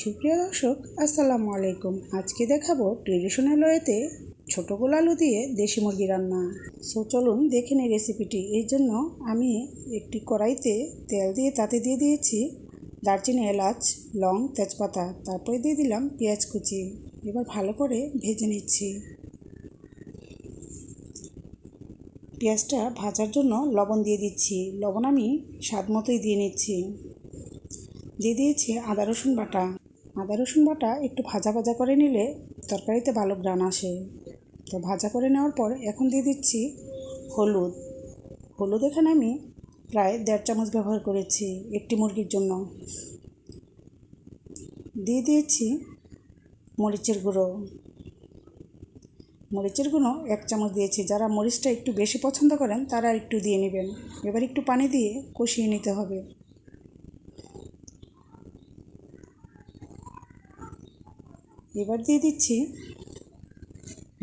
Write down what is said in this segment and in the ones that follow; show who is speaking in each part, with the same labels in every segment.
Speaker 1: সুপ্রিয় দর্শক, আসসালামু আলাইকুম। আজকে দেখাবো ট্রেডিশনাল ওয়েতে ছোটো গোল আলু দিয়ে দেশি মুরগি রান্না। সো চলুন দেখে নিই রেসিপিটি এই জন্য আমি একটি কড়াইতে তেল দিয়ে তাতে দিয়ে দিয়েছি দারচিনি, এলাচ, লং, তেজপাতা। তারপরে দিয়ে দিলাম পেঁয়াজ কুচি। এবার ভালো করে ভেজে নিচ্ছি। পেঁয়াজটা ভাজার জন্য লবণ দিয়ে দিচ্ছি। লবণ আমি স্বাদ মতোই দিয়ে নিচ্ছি। দিয়ে দিয়েছি আদা, রসুন বাটা। আদা, রসুন বাটা একটু ভাজা ভাজা করে নিলে তরকারিতে ভালো গ্রান আসে। তো ভাজা করে নেওয়ার পর এখন দিয়ে দিচ্ছি হলুদ। হলুদ এখানে আমি প্রায় দেড় চামচ ব্যবহার করেছি একটি মুরগির জন্য। দিয়ে দিয়েছি মরিচের গুঁড়ো। মরিচের গুঁড়ো এক চামচ দিয়েছি। যারা মরিচটা একটু বেশি পছন্দ করেন তারা একটু দিয়ে নেবেন। এবার একটু পানি দিয়ে কষিয়ে নিতে হবে। এবার দিয়ে দিচ্ছি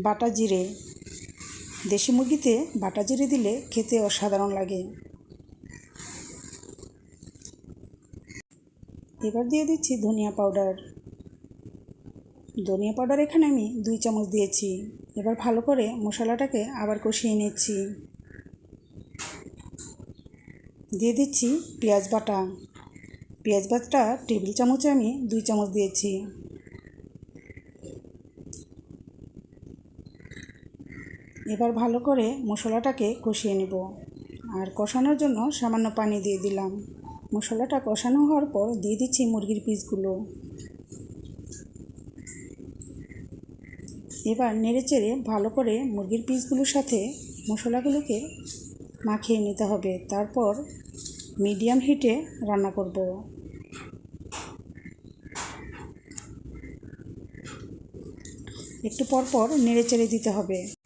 Speaker 1: বাটা জিরে। দেশি মুরগিতে বাটা জিরে দিলে খেতে অসাধারণ লাগে। এবার দিয়ে দিচ্ছি ধনিয়া পাউডার। ধনিয়া পাউডার এখানে আমি দুই চামচ দিয়েছি। এবার ভালো করে মশলাটাকে আবার কষিয়ে নিচ্ছি। দিয়ে দিচ্ছি পেঁয়াজ বাটা। পেঁয়াজ বাটা টেবিল চামচে আমি দুই চামচ দিয়েছি। এবার ভালো করে মশলাটাকে কষিয়ে নেব। আর কষানোর জন্য সামান্য পানি দিয়ে দিলাম। মশলাটা কষানো হওয়ার পর দিয়ে দিচ্ছি মুরগির পিসগুলো। এবার নেড়ে চেড়ে ভালো করে মুরগির পিসগুলোর সাথে মশলাগুলোকে মাখিয়ে নিতে হবে। তারপর মিডিয়াম হিটে রান্না করব। একটু পর পর নেড়ে চেড়ে দিতে হবে।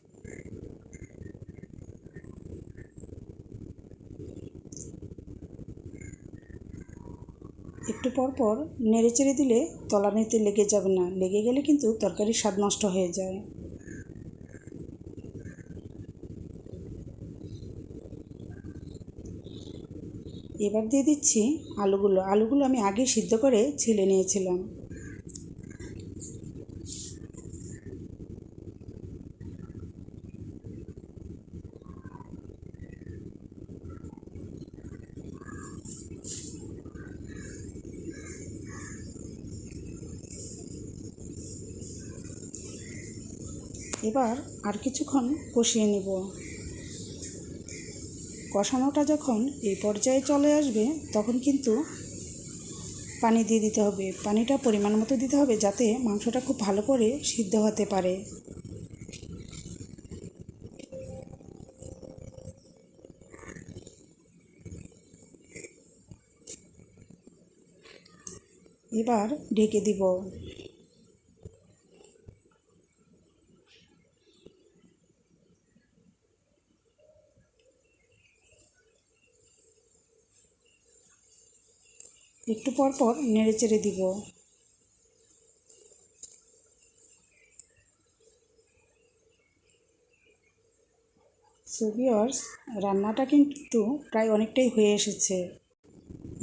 Speaker 1: একটু পর পর নেড়ে চেড়ে দিলে তলানিতে লেগে যাবে না। লেগে গেলে কিন্তু তরকারির স্বাদ নষ্ট হয়ে যায়। এবার দিয়ে দিচ্ছি আলুগুলো। আলুগুলো আমি আগে সিদ্ধ করে ছিলে নিয়েছিলাম। এবার আর কিছুক্ষণ কষিয়ে নিব। কষানোটা যখন এই পর্যায়ে চলে আসবে, তখন কিন্তু পানি দিয়ে দিতে হবে। পানিটা পরিমাণ মতো দিতে হবে যাতে মাংসটা খুব ভালো করে সিদ্ধ হতে পারে। এবার ঢেকে দিব। একটু পর পর নেড়ে চেড়ে দিব। সুবিয়র্স রান্নাটা কিন্তু প্রায় অনেকটাই হয়ে এসেছে।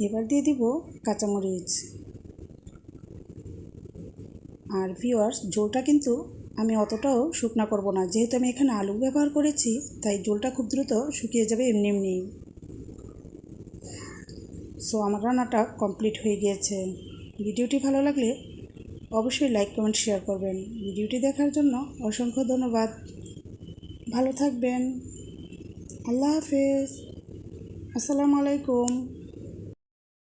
Speaker 1: এবার দিয়ে দিব কাঁচামরিচ। আর ভিওয়ার্স ঝোলটা কিন্তু আমি অতটাও শুকনা করব না। যেহেতু আমি এখানে আলু ব্যবহার করেছি, তাই ঝোলটা খুব দ্রুত শুকিয়ে যাবে এমনি এমনি। সো আমার রান্নাটা কমপ্লিট হয়ে গিয়েছে। ভিডিওটি ভালো লাগলে অবশ্যই লাইক, কমেন্ট, শেয়ার করবেন। ভিডিওটি দেখার জন্য অসংখ্য ধন্যবাদ। ভালো থাকবেন। আল্লাহ হাফেজ। আসসালামু আলাইকুম।